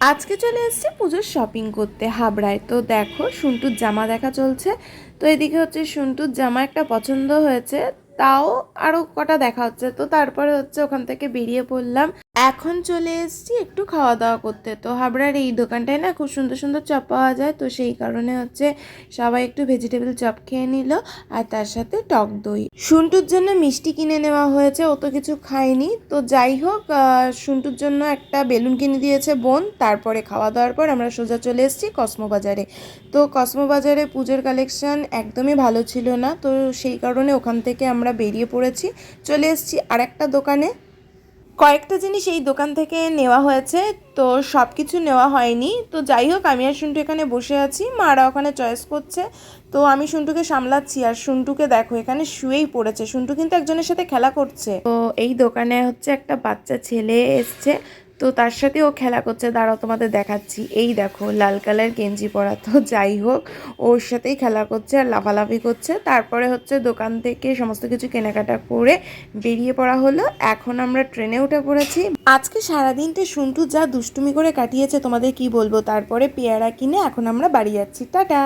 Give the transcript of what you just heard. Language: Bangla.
আজকে চলে এসেছি পুজোর শপিং করতে হাবড়ায়। তো দেখো সুন্টুর জামা দেখা চলছে। তো এদিকে হচ্ছে সুন্টুর জামা একটা পছন্দ হয়েছে, তাও আরও কটা দেখা হচ্ছে। তো তারপরে হচ্ছে ওখান থেকে বেরিয়ে পড়লাম। এখন চলে এসেছি একটু খাওয়া দাওয়া করতে। তো হাবড়ার এই দোকানটায় না খুব সুন্দর সুন্দর চপ পাওয়া যায়। তো সেই কারণে হচ্ছে সবাই একটু ভেজিটেবল চপ খেয়ে নিল, আর তার সাথে টক দই। সুন্টুর জন্য মিষ্টি কিনে নেওয়া হয়েছে, ও তো কিছু খায়নি। তো যাই হোক সুন্টুর জন্য একটা বেলুন কিনে দিয়েছে বোন। তারপরে খাওয়া দাওয়ার পর আমরা সোজা চলে এসেছি কসমোবাজারে তো কসমোবাজারে পুজোর কালেকশন একদমই ভালো ছিল না। তো সেই কারণে ওখান থেকে আমরা বেরিয়ে পড়েছি। চলে এসেছি আর একটা দোকানে। কয়েকটা জিনিস এই দোকান থেকে নেওয়া হয়েছে, তো সব কিছু নেওয়া হয়নি। তো যাই হোক, আমি আর সুন্টু এখানে বসে আছি, মারা ওখানে চয়েস করছে। তো আমি শুনটুকে সামলাচ্ছি, আর সুন্টুকে দেখো, এখানে শুয়েই পড়েছে। শুনটু কিন্তু একজনের সাথে খেলা করছে। তো এই দোকানে হচ্ছে একটা বাচ্চা ছেলে এসছে তো তার সাথে ও খেলা করছে। দাঁড়াও, তোমাদের দেখাচ্ছি। এই দেখো, লাল কালার গেঞ্জি পরা তো, যাই হোক। ওর সাথেই খেলা করছে আর লাফালাফি করছে। তারপরে হচ্ছে দোকান থেকে সমস্ত কিছু কেনাকাটা করে বেরিয়ে পড়া হলো। এখন আমরা ট্রেনে উঠে পড়েছি। আজকে সারাদিনটা শুন্টু যা দুষ্টুমি করে কাটিয়েছে, তোমাদের কি বলব? তারপরে পেয়ারা কিনে এখন আমরা বাড়ি যাচ্ছি। টাটা!